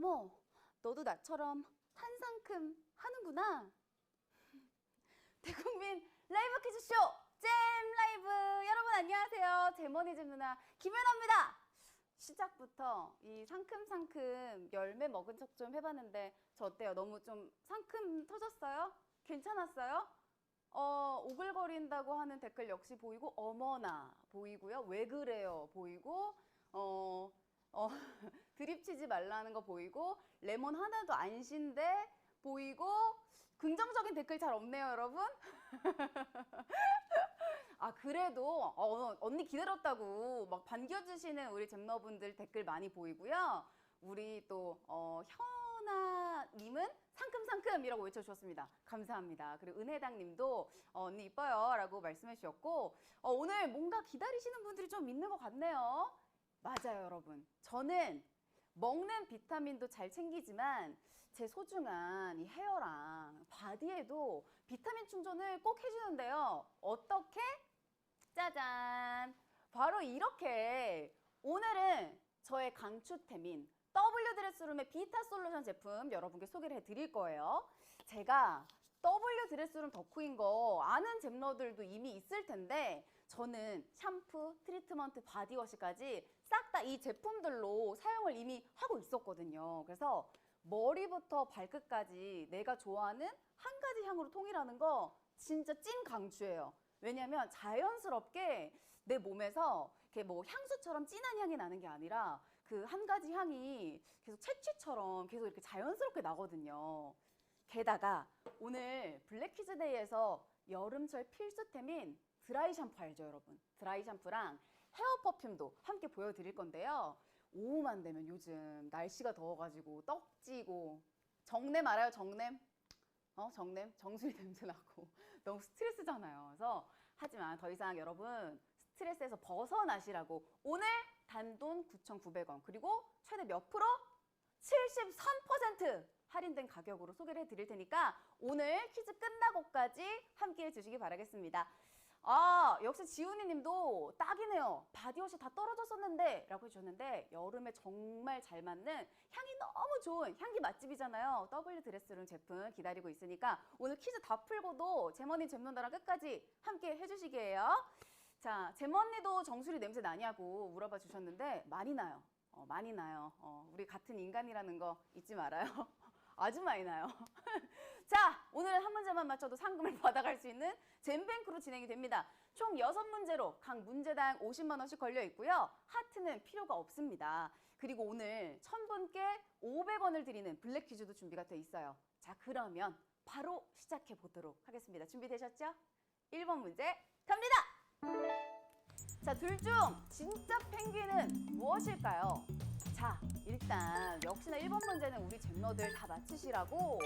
어머, 너도 나처럼 한 상큼 하는구나. 대국민 라이브 퀴즈쇼 잼 라이브 여러분 안녕하세요. 제머니즘 누나 김연아입니다. 시작부터 이 상큼상큼 열매 먹은 척 좀 해봤는데 저 어때요? 너무 좀 상큼 터졌어요? 괜찮았어요? 어, 오글거린다고 하는 댓글 역시 보이고 어머나 보이고요. 왜 그래요? 보이고 어, 어, 드립치지 말라는 거 보이고 레몬 하나도 안 신데 보이고 긍정적인 댓글 잘 없네요, 여러분. 아 그래도 어, 언니 기다렸다고 막 반겨주시는 우리 잼너분들 댓글 많이 보이고요. 우리 또 어, 현아님은 상큼상큼이라고 외쳐주셨습니다. 감사합니다. 그리고 은혜당님도 어, 언니 이뻐요 라고 말씀해 주셨고 어, 오늘 뭔가 기다리시는 분들이 좀 있는 것 같네요. 맞아요, 여러분. 저는 먹는 비타민도 잘 챙기지만 제 소중한 이 헤어랑 바디에도 비타민 충전을 꼭 해주는데요. 어떻게? 짜잔. 바로 이렇게 오늘은 저의 강추템인 W 드레스룸의 비타 솔루션 제품 여러분께 소개를 해드릴 거예요. 제가 W 드레스룸 덕후인 거 아는 잼러들도 이미 있을 텐데 저는 샴푸, 트리트먼트, 바디워시까지 싹 다 이 제품들로 사용을 이미 하고 있었거든요. 그래서 머리부터 발끝까지 내가 좋아하는 한 가지 향으로 통일하는 거 진짜 찐 강추예요. 왜냐면 자연스럽게 내 몸에서 이렇게 뭐 향수처럼 진한 향이 나는 게 아니라 그 한 가지 향이 계속 채취처럼 계속 이렇게 자연스럽게 나거든요. 게다가 오늘 블랙키즈데이에서 여름철 필수템인 드라이 샴푸 알죠, 여러분? 드라이 샴푸랑 헤어 퍼퓸도 함께 보여드릴 건데요. 오후만 되면 요즘 날씨가 더워가지고 떡지고 정냄 알아요, 정냄? 어, 정냄? 정수리 냄새 나고 너무 스트레스잖아요. 그래서 하지만 더 이상 여러분 스트레스에서 벗어나시라고 오늘 단돈 9,900원 그리고 최대 몇 프로? 73% 할인된 가격으로 소개를 해드릴 테니까 오늘 퀴즈 끝나고까지 함께 해 주시기 바라겠습니다. 아, 역시 지훈이 님도 딱이네요. 바디워시 다 떨어졌었는데 라고 해주셨는데 여름에 정말 잘 맞는 향이 너무 좋은 향기 맛집이잖아요. W 드레스룸 제품 기다리고 있으니까 오늘 퀴즈 다 풀고도 제머니 잼논다랑 끝까지 함께 해주시게요. 자, 제머니도 정수리 냄새 나냐고 물어봐 주셨는데 많이 나요. 어, 많이 나요. 어, 우리 같은 인간이라는 거 잊지 말아요. 아주 많이 나요. 자, 오늘은 한 문제만 맞춰도 상금을 받아갈 수 있는 잼뱅크로 진행이 됩니다. 총 여섯 문제로 각 문제당 50만 원씩 걸려 있고요. 하트는 필요가 없습니다. 그리고 오늘 천 분께 500원을 드리는 블랙 퀴즈도 준비가 돼 있어요. 자, 그러면 바로 시작해 보도록 하겠습니다. 준비되셨죠? 1번 문제 갑니다. 자, 둘 중 진짜 펭귄은 무엇일까요? 자, 일단 역시나 1번 문제는 우리 잼너들 다 맞히시라고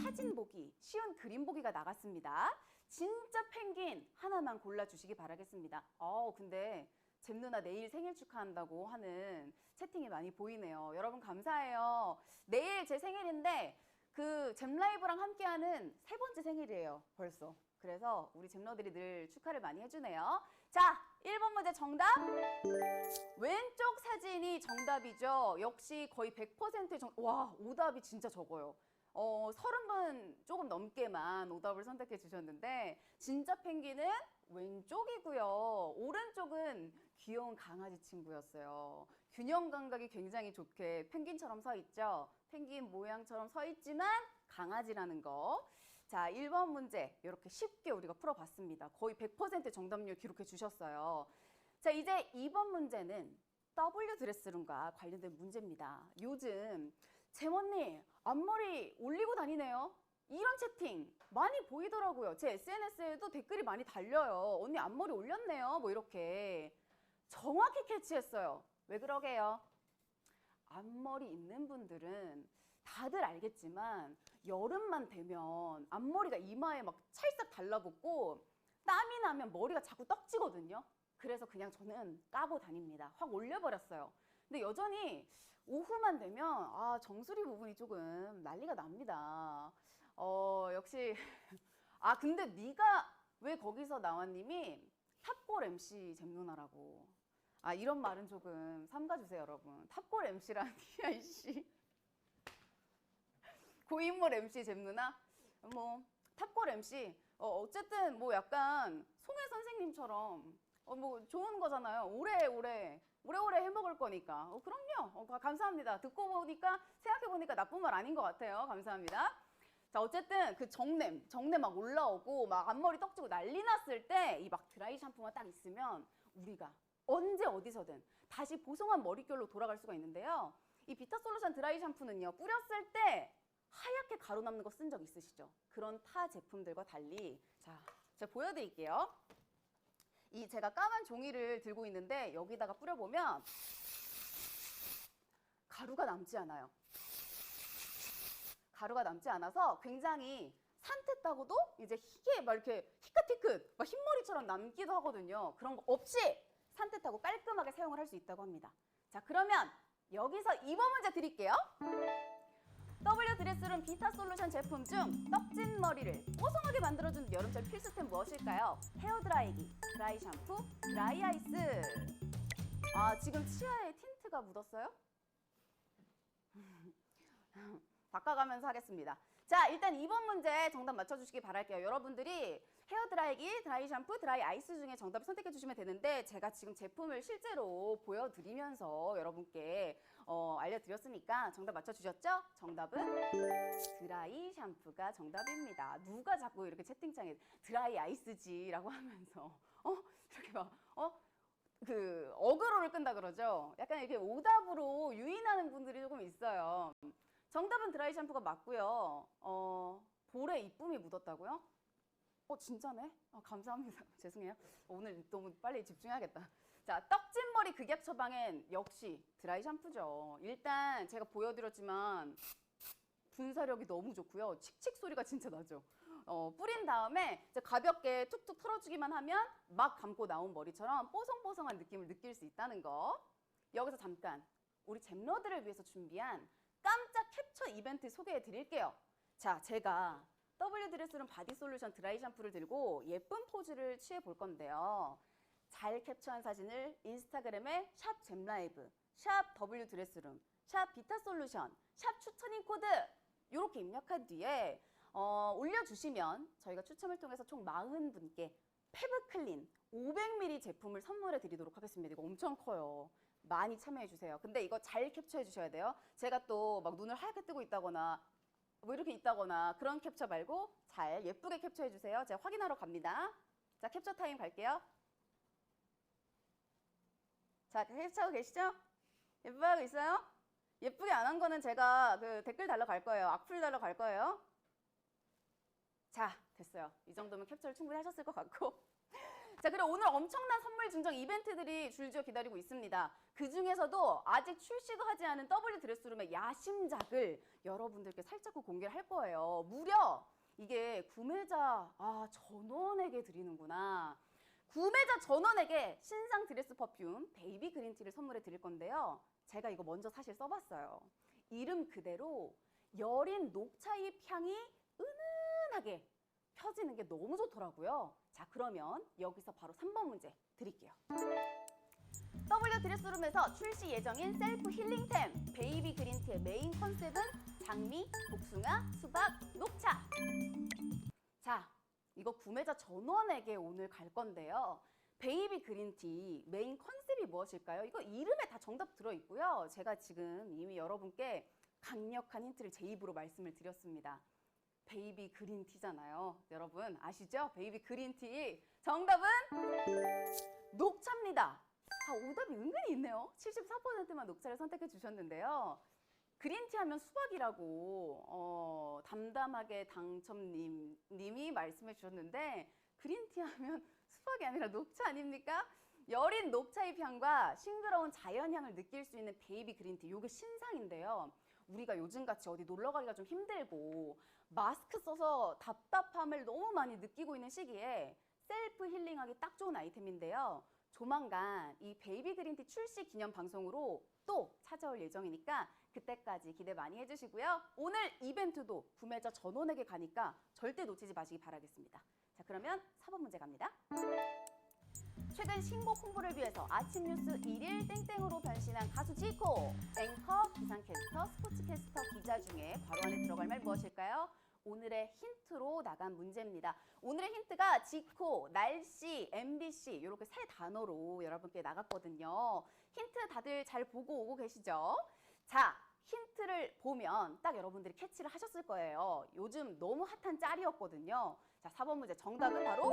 사진 보기, 쉬운 그림 보기가 나갔습니다. 진짜 펭귄 하나만 골라주시기 바라겠습니다. 어, 근데 잼 누나 내일 생일 축하한다고 하는 채팅이 많이 보이네요. 여러분 감사해요. 내일 제 생일인데 그 잼라이브랑 함께하는 세 번째 생일이에요. 벌써. 그래서 우리 잼러들이 늘 축하를 많이 해주네요. 자, 1번 문제 정답. 왼쪽 사진이 정답이죠. 역시 거의 100% 정, 와, 오답이 진짜 적어요. 어, 30분 조금 넘게만 오답을 선택해 주셨는데, 진짜 펭귄은 왼쪽이고요. 오른쪽은 귀여운 강아지 친구였어요. 균형 감각이 굉장히 좋게 펭귄처럼 서 있죠. 펭귄 모양처럼 서 있지만 강아지라는 거. 자, 1번 문제 이렇게 쉽게 우리가 풀어봤습니다. 거의 100% 정답률 기록해 주셨어요. 자, 이제 2번 문제는 W 드레스룸과 관련된 문제입니다. 요즘 재원님 앞머리 올리고 다니네요. 이런 채팅 많이 보이더라고요. 제 SNS에도 댓글이 많이 달려요. 언니 앞머리 올렸네요. 뭐 이렇게 정확히 캐치했어요. 왜 그러게요? 앞머리 있는 분들은 다들 알겠지만 여름만 되면 앞머리가 이마에 막 찰싹 달라붙고 땀이 나면 머리가 자꾸 떡지거든요. 그래서 그냥 저는 까고 다닙니다. 확 올려버렸어요. 근데 여전히 오후만 되면 아 정수리 부분이 조금 난리가 납니다. 어 역시 아 근데 네가 왜 거기서 나왔님이 탑골 MC 잼누나라고 아 이런 말은 조금 삼가주세요 여러분 탑골 MC라니 아이씨 고인물 MC 잼누나 뭐 탑골 MC 어, 어쨌든 뭐 약간 송혜 선생님처럼 어, 뭐 좋은 거잖아요. 오래오래 오래오래 해먹을 거니까. 어, 그럼요. 어, 가- 감사합니다. 듣고 보니까 생각해 보니까 나쁜 말 아닌 것 같아요. 감사합니다. 자 어쨌든 그 정냄 정냄 막 올라오고 막 앞머리 떡지고 난리 났을 때 이 막 드라이 샴푸만 딱 있으면 우리가 언제 어디서든 다시 보송한 머릿결로 돌아갈 수가 있는데요. 이 비타 솔루션 드라이 샴푸는요 뿌렸을 때 하얗게 가루 남는 거 쓴 적 있으시죠? 그런 타 제품들과 달리 자 제가 보여드릴게요. 이 제가 까만 종이를 들고 있는데 여기다가 뿌려보면 가루가 남지 않아요. 가루가 남지 않아서 굉장히 산뜻하고도 이제 희게 막 이렇게 희끗희끗 막 흰머리처럼 남기도 하거든요. 그런 거 없이 산뜻하고 깔끔하게 사용을 할 수 있다고 합니다. 자 그러면 여기서 2번 문제 드릴게요. W 드레스룸 비타 솔루션 제품 중 떡진 머리를 뽀송하게 만들어주는 여름철 필수템 무엇일까요? 헤어 드라이기, 드라이 샴푸, 드라이 아이스. 아 지금 치아에 틴트가 묻었어요? 바꿔가면서 하겠습니다. 자, 일단 2번 문제 정답 맞춰주시기 바랄게요. 여러분들이 헤어 드라이기, 드라이 샴푸, 드라이 아이스 중에 정답을 선택해 주시면 되는데 제가 지금 제품을 실제로 보여드리면서 여러분께 어, 알려드렸으니까 정답 맞춰주셨죠? 정답은 드라이 샴푸가 정답입니다. 누가 자꾸 이렇게 채팅창에 드라이 아이스지라고 하면서 어? 이렇게 막 어? 그 어그로를 끈다 그러죠. 약간 이렇게 오답으로 유인하는 분들이 조금 있어요. 정답은 드라이 샴푸가 맞고요. 어, 볼에 이쁨이 묻었다고요? 어, 진짜네? 아, 감사합니다. 죄송해요. 오늘 너무 빨리 집중해야겠다. 자, 떡진 머리 극약 처방엔 역시 드라이 샴푸죠. 일단 제가 보여드렸지만 분사력이 너무 좋고요. 칙칙 소리가 진짜 나죠. 어, 뿌린 다음에 이제 가볍게 툭툭 털어주기만 하면 막 감고 나온 머리처럼 뽀송뽀송한 느낌을 느낄 수 있다는 거. 여기서 잠깐 우리 잼러들을 위해서 준비한 캡처 이벤트 소개해 드릴게요. 자, 제가 W 드레스룸 바디 솔루션 드라이 샴푸를 들고 예쁜 포즈를 취해 볼 건데요. 잘 캡처한 사진을 인스타그램에 샵 잼라이브, 샵 W 드레스룸, 샵 비타 솔루션, 샵 추천인 코드 이렇게 입력한 뒤에 어, 올려주시면 저희가 추첨을 통해서 총 40분께 페브클린 500ml 제품을 선물해 드리도록 하겠습니다. 이거 엄청 커요. 많이 참여해 주세요. 근데 이거 잘 캡처해 주셔야 돼요. 제가 또 막 눈을 하얗게 뜨고 있다거나 뭐 이렇게 있다거나 그런 캡처 말고 잘 예쁘게 캡처해 주세요. 제가 확인하러 갑니다. 자, 캡처 타임 갈게요. 자, 캡처하고 계시죠? 예쁘게 하고 있어요? 예쁘게 안 한 거는 제가 그 댓글 달러 갈 거예요. 악플 달러 갈 거예요. 자, 됐어요. 이 정도면 캡처를 충분히 하셨을 것 같고. 자, 그리고 오늘 엄청난 선물 증정 이벤트들이 줄지어 기다리고 있습니다. 그 중에서도 아직 출시도 하지 않은 W 드레스룸의 야심작을 여러분들께 살짝 공개를 할 거예요. 무려 이게 구매자 아 전원에게 드리는구나. 구매자 전원에게 신상 드레스 퍼퓸 베이비 그린티를 선물해 드릴 건데요. 제가 이거 먼저 사실 써봤어요. 이름 그대로 여린 녹차잎 향이 은은하게 펴지는 게 너무 좋더라고요. 자, 그러면 여기서 바로 3번 문제 드릴게요. W 드레스룸에서 출시 예정인 셀프 힐링템 베이비 그린티의 메인 컨셉은 장미, 복숭아, 수박, 녹차. 자, 이거 구매자 전원에게 오늘 갈 건데요. 베이비 그린티 메인 컨셉이 무엇일까요? 이거 이름에 다 정답 들어 있고요. 제가 지금 이미 여러분께 강력한 힌트를 제 입으로 말씀을 드렸습니다. 베이비 그린티잖아요. 여러분 아시죠? 베이비 그린티. 정답은 녹차입니다. 아, 오답이 은근히 있네요. 74%만 녹차를 선택해 주셨는데요. 그린티 하면 수박이라고 어, 담담하게 당첨님 님이 말씀해 주셨는데 그린티 하면 수박이 아니라 녹차 아닙니까? 여린 녹차잎 향과 싱그러운 자연향을 느낄 수 있는 베이비 그린티. 이게 신상인데요. 우리가 요즘같이 어디 놀러 가기가 좀 힘들고 마스크 써서 답답함을 너무 많이 느끼고 있는 시기에 셀프 힐링하기 딱 좋은 아이템인데요. 조만간 이 베이비 그린티 출시 기념 방송으로 또 찾아올 예정이니까 그때까지 기대 많이 해주시고요. 오늘 이벤트도 구매자 전원에게 가니까 절대 놓치지 마시기 바라겠습니다. 자, 그러면 4번 문제 갑니다. 최근 신곡 홍보를 위해서 아침 뉴스 일일 땡땡으로 변신한 가수 지코. 앵커, 기상캐스터, 스포츠캐스터, 기자 중에 괄호 안에 들어갈 말 무엇일까요? 오늘의 힌트로 나간 문제입니다. 오늘의 힌트가 지코, 날씨, MBC 이렇게 세 단어로 여러분께 나갔거든요. 힌트 다들 잘 보고 오고 계시죠? 자, 힌트를 보면 딱 여러분들이 캐치를 하셨을 거예요. 요즘 너무 핫한 짤이었거든요. 자, 4번 문제 정답은 바로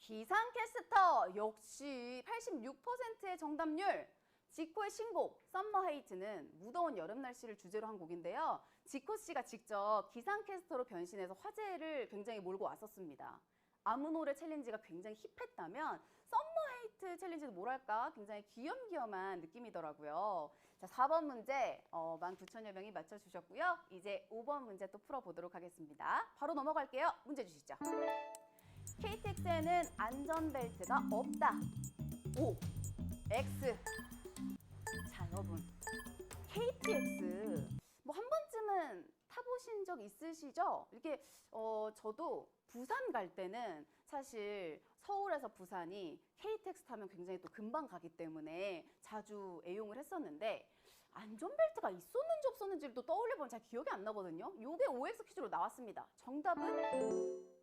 기상캐스터 역시 86%의 정답률. 지코의 신곡 썸머 헤이트는 무더운 여름 날씨를 주제로 한 곡인데요. 지코 씨가 직접 기상캐스터로 변신해서 화제를 굉장히 몰고 왔었습니다. 아무 노래 챌린지가 굉장히 힙했다면 썸머 헤이트 챌린지도 뭐랄까 굉장히 귀염귀염한 느낌이더라고요. 자, 4번 문제 어, 19,000여 명이 맞춰주셨고요. 이제 5번 문제 또 풀어보도록 하겠습니다. 바로 넘어갈게요. 문제 주시죠. KTX에는 안전벨트가 없다. O, X. 자, 여러분. KTX. 뭐 한 번쯤은 타보신 적 있으시죠? 이렇게, 어, 저도 부산 갈 때는 사실 서울에서 부산이 KTX 타면 굉장히 또 금방 가기 때문에 자주 애용을 했었는데 안전벨트가 있었는지 없었는지를 또 떠올려보면 잘 기억이 안 나거든요. 요게 OX 퀴즈로 나왔습니다. 정답은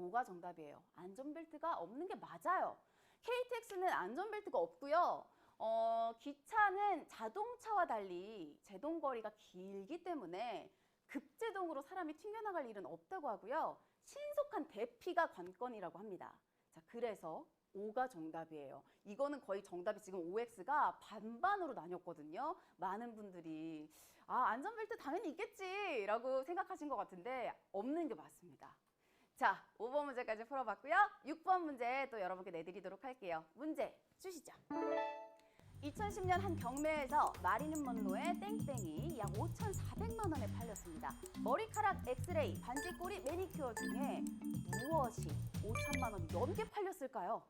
오가 정답이에요. 안전벨트가 없는 게 맞아요. KTX는 안전벨트가 없고요. 어, 기차는 자동차와 달리 제동거리가 길기 때문에 급제동으로 사람이 튕겨나갈 일은 없다고 하고요. 신속한 대피가 관건이라고 합니다. 자, 그래서 오가 정답이에요. 이거는 거의 정답이 지금 OX가 반반으로 나뉘었거든요. 많은 분들이 아, 안전벨트 당연히 있겠지라고 생각하신 것 같은데 없는 게 맞습니다. 자, 5번 문제까지 풀어봤고요. 6번 문제 또 여러분께 내드리도록 할게요. 문제 주시죠. 2010년 한 경매에서 마리는 먼로의 땡땡이 약 5,400만 원에 팔렸습니다. 머리카락 엑스레이, 반지꼬리 매니큐어 중에 무엇이 5천만 원 넘게 팔렸을까요?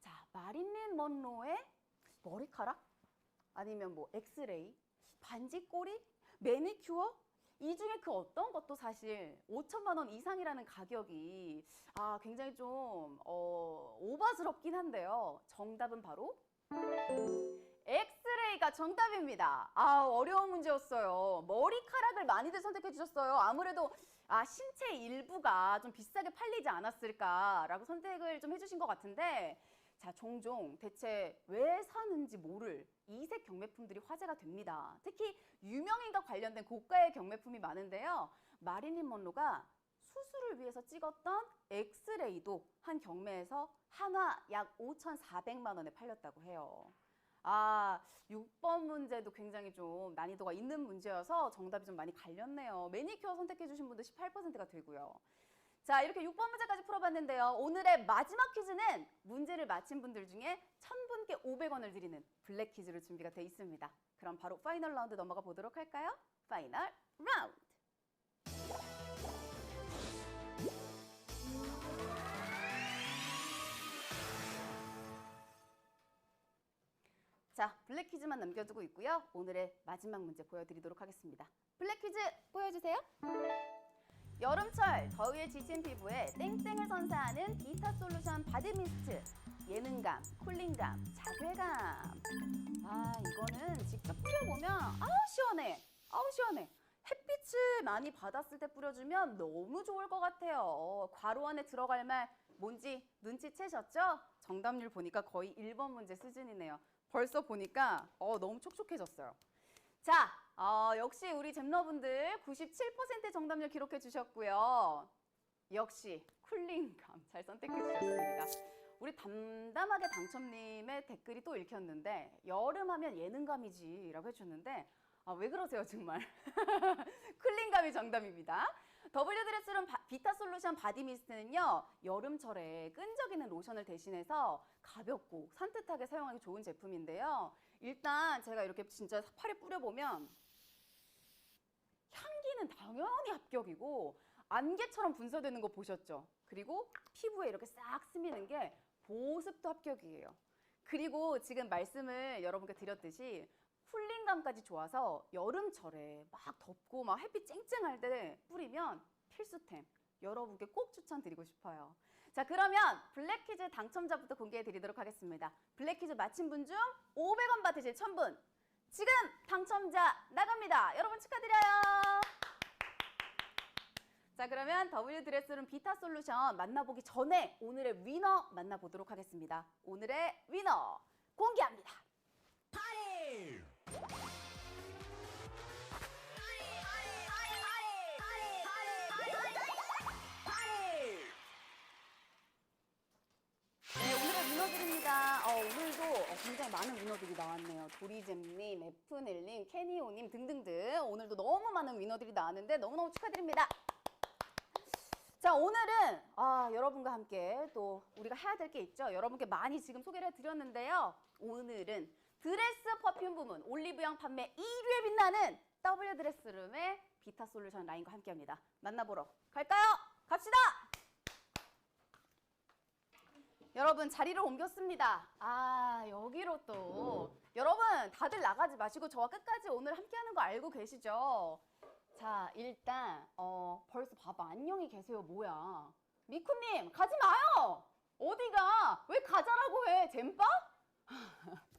자, 마릴린 먼로의 머리카락? 아니면 뭐 엑스레이, 반지꼬리, 매니큐어? 이 중에 그 어떤 것도 사실 5천만 원 이상이라는 가격이 아 굉장히 좀 어, 오바스럽긴 한데요. 정답은 바로 엑스레이가 정답입니다. 아 어려운 문제였어요. 머리카락을 많이들 선택해 주셨어요. 아무래도 아 신체 일부가 좀 비싸게 팔리지 않았을까라고 선택을 좀 해주신 것 같은데 자 종종 대체 왜 사는지 모를 이색 경매품들이 화제가 됩니다. 특히 유명인과 관련된 고가의 경매품이 많은데요. 마릴린 먼로가 수술을 위해서 찍었던 엑스레이도 한 경매에서 한화 약 5,400만 원에 팔렸다고 해요. 아, 6번 문제도 굉장히 좀 난이도가 있는 문제여서 정답이 좀 많이 갈렸네요. 매니큐어 선택해 주신 분도 18%가 되고요. 자, 이렇게 6번 문제까지 풀어봤는데요. 오늘의 마지막 퀴즈는 문제를 맞힌 분들 중에 1000분께 500원을 드리는 블랙 퀴즈로 준비가 돼 있습니다. 그럼 바로 파이널 라운드 넘어가 보도록 할까요? 파이널 라운드! 자, 블랙 퀴즈만 남겨두고 있고요. 오늘의 마지막 문제 보여드리도록 하겠습니다. 블랙 퀴즈 보여주세요. 여름철 더위에 지친 피부에 땡땡을 선사하는 비타 솔루션 바디 미스트. 예능감, 쿨링감, 자괴감. 아, 이거는 직접 뿌려보면 아우 시원해. 아우 시원해. 햇빛을 많이 받았을 때 뿌려주면 너무 좋을 것 같아요. 괄호 안에 들어갈 말 뭔지 눈치채셨죠? 정답률 보니까 거의 1번 문제 수준이네요. 벌써 보니까 어, 너무 촉촉해졌어요. 자, 어, 역시 우리 잼러분들 97% 정답률 기록해 주셨고요. 역시 쿨링감 잘 선택해 주셨습니다. 우리 담담하게 당첨님의 댓글이 또 읽혔는데 여름하면 예능감이지 라고 해주셨는데 아, 왜 그러세요 정말 쿨링감이 정답입니다. 더블유드레스룸 비타 솔루션 바디 미스트는요 여름철에 끈적이는 로션을 대신해서 가볍고 산뜻하게 사용하기 좋은 제품인데요. 일단 제가 이렇게 진짜 팔에 뿌려보면 향기는 당연히 합격이고 안개처럼 분사되는 거 보셨죠? 그리고 피부에 이렇게 싹 스미는 게 보습도 합격이에요. 그리고 지금 말씀을 여러분께 드렸듯이 쿨링감까지 좋아서 여름철에 막 덥고 막 햇빛 쨍쨍할 때 뿌리면 필수템. 여러분께 꼭 추천드리고 싶어요. 자, 그러면 블랙 퀴즈 당첨자부터 공개해 드리도록 하겠습니다. 블랙 퀴즈 맞힌 분중 500원 받으실 1000분. 지금 당첨자 나갑니다. 여러분 축하드려요. 자, 그러면 W 드레스룸 비타 솔루션 만나보기 전에 오늘의 위너 만나보도록 하겠습니다. 오늘의 위너 공개합니다. 네, 굉장히 많은 위너들이 나왔네요. 도리잼님, 에프넬님, 캐니오님 등등등. 오늘도 너무 많은 위너들이 나왔는데 너무너무 축하드립니다. 자, 오늘은 아, 여러분과 함께 또 우리가 해야 될 게 있죠. 여러분께 많이 지금 소개를 해드렸는데요. 오늘은 드레스 퍼퓸 부문 올리브영 판매 1위에 빛나는 W 드레스룸의 비타 솔루션 라인과 함께합니다. 만나보러 갈까요? 갑시다. 여러분 자리를 옮겼습니다. 아 여기로 또 여러분 다들 나가지 마시고 저와 끝까지 오늘 함께하는 거 알고 계시죠? 자 일단 어 벌써 봐봐 안녕히 계세요 뭐야 미쿠님 가지 마요 어디가 왜 가자라고 해 잼빠?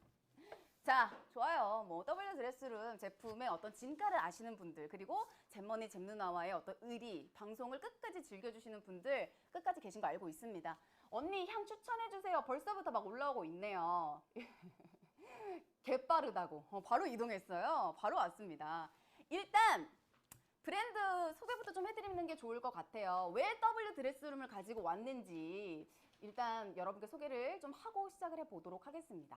자, 좋아요. 뭐 W 드레스룸 제품의 어떤 진가를 아시는 분들 그리고 잼머니 잼누나와의 어떤 의리 방송을 끝까지 즐겨주시는 분들 끝까지 계신 거 알고 있습니다. 언니 향 추천해 주세요. 벌써부터 막 올라오고 있네요. 개빠르다고. 어, 바로 이동했어요. 바로 왔습니다. 일단 브랜드 소개부터 좀 해드리는 게 좋을 것 같아요. 왜 W 드레스룸을 가지고 왔는지 일단 여러분께 소개를 좀 하고 시작을 해보도록 하겠습니다.